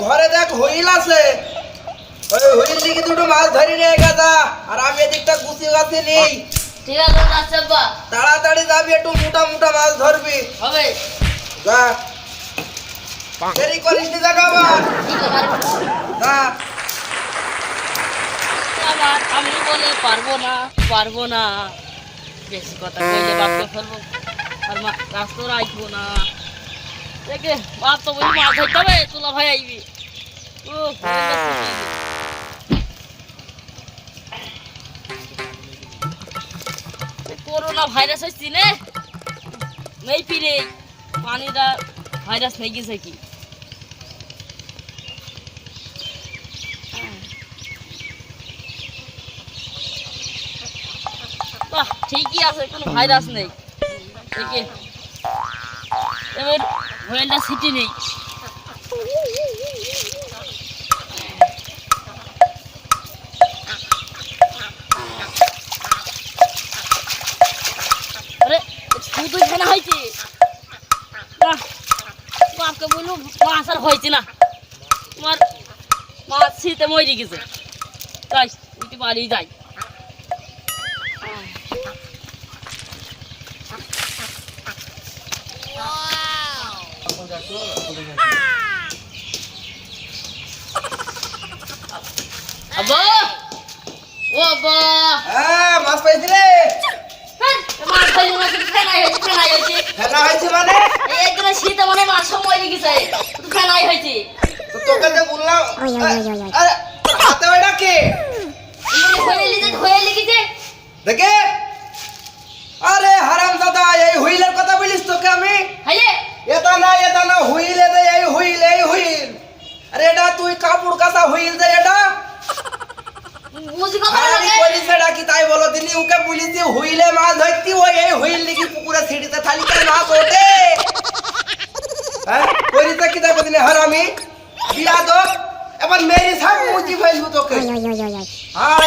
ঘরে দেখ দুটো মাছ ধরি নিয়ে গেছা আর আমি এদিকটা গুছিয়ে গাছে নেই। ঠিক আছে আচ্ছা তাড়াতাড়ি যাবি একটু মোটা মোটা মাছ ধরবি। হবে। যা। দেরি করিস পারব না পারব না। বেশি কথা কইলে বাপকে ফেলব। আর মা রাস্তা রাখব না। দেখে বাপ তো বলি মাছ ধরতে হবে তুলা ভাই আইবি। ও করোনা ভাইরাস হচ্ছে নে। নেই পিরে পানিটা ভাইরাস নেই গেছে কি? ঠিকই আছে, কোনো ভাইরাস নেই। ঠিকই এবার ভয়েলটা সিটি নেই। শুধু হয়েছে। বাপকে বলল মাছ হয়েছে না। তোমার মাছ শীতে মরে গেছে। তাই বাড়ি যাই। আব্বা! ও আব্বা! হ্যাঁ মাছ পাইছি রে হ্যাঁ, মাছ খাইলো না ফেনাই হয়েছে ফেনাই হয়েছে। ফেলা হয়েছে মানে? একদিন শীতে মানে মাছ মরে গেছে ফেনাই হয়েছে। তোকে যে বললাম আরে হাতে ওইটা কে? হয়ে লিখে হয়ে লিখেছে দেখে আরে হারাম দাদা এই হুইলের কথা বলিস তোকে আমি হাইয়ে এটা না এটা না হুইল এটা এই হুইল এই হুইল আরে এটা তুই কাপড় কাঁচা হুইল যে এটা বুঝি কথা খালি লাগে করিস এটা কি তাই বলো দিলি? ওকে বলিস হুইলে মাছ ধরতি ওই এই হুইল নাকি পুকুরে ছিড়িতে থালিতে মাছ ওঠে। হ্যাঁ? করিস কি তাই বলিনি হারামি? বিয়া তো এবার মেরি সাহেব মুজি ফেলব তোকে। হ্যাঁ?